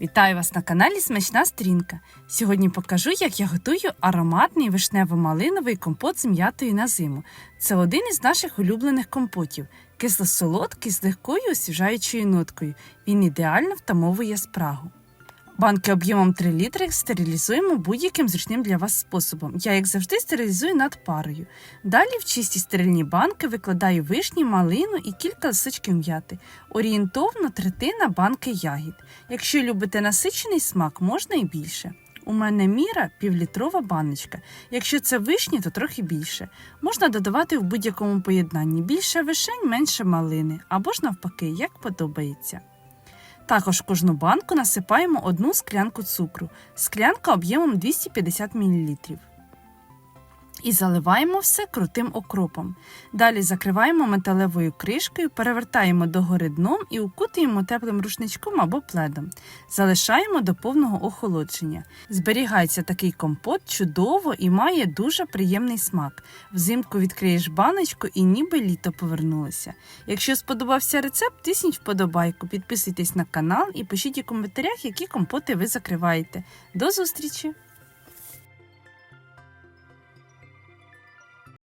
Вітаю вас на каналі Смачна Стрінка. Сьогодні покажу, як я готую ароматний вишнево-малиновий компот з м'ятою на зиму. Це один із наших улюблених компотів. Кисло-солодкий з легкою освіжаючою ноткою. Він ідеально втамовує спрагу. Банки об'ємом 3 літри стерилізуємо будь-яким зручним для вас способом. Я, як завжди, стерилізую над парою. Далі в чисті стерильні банки викладаю вишні, малину і кілька лисичків м'яти. Орієнтовно третина банки ягід. Якщо любите насичений смак, можна і більше. У мене міра півлітрова баночка. Якщо це вишні, то трохи більше. Можна додавати в будь-якому поєднанні більше вишень, менше малини, або ж навпаки, як подобається. Також в кожну банку насипаємо одну склянку цукру, склянка об'ємом 250 мл. І заливаємо все крутим окропом. Далі закриваємо металевою кришкою, перевертаємо догори дном і укутуємо теплим рушничком або пледом. Залишаємо до повного охолодження. Зберігається такий компот чудово і має дуже приємний смак. Взимку відкриєш баночку і ніби літо повернулося. Якщо сподобався рецепт, тисніть вподобайку, підписуйтесь на канал і пишіть у коментарях, які компоти ви закриваєте. До зустрічі!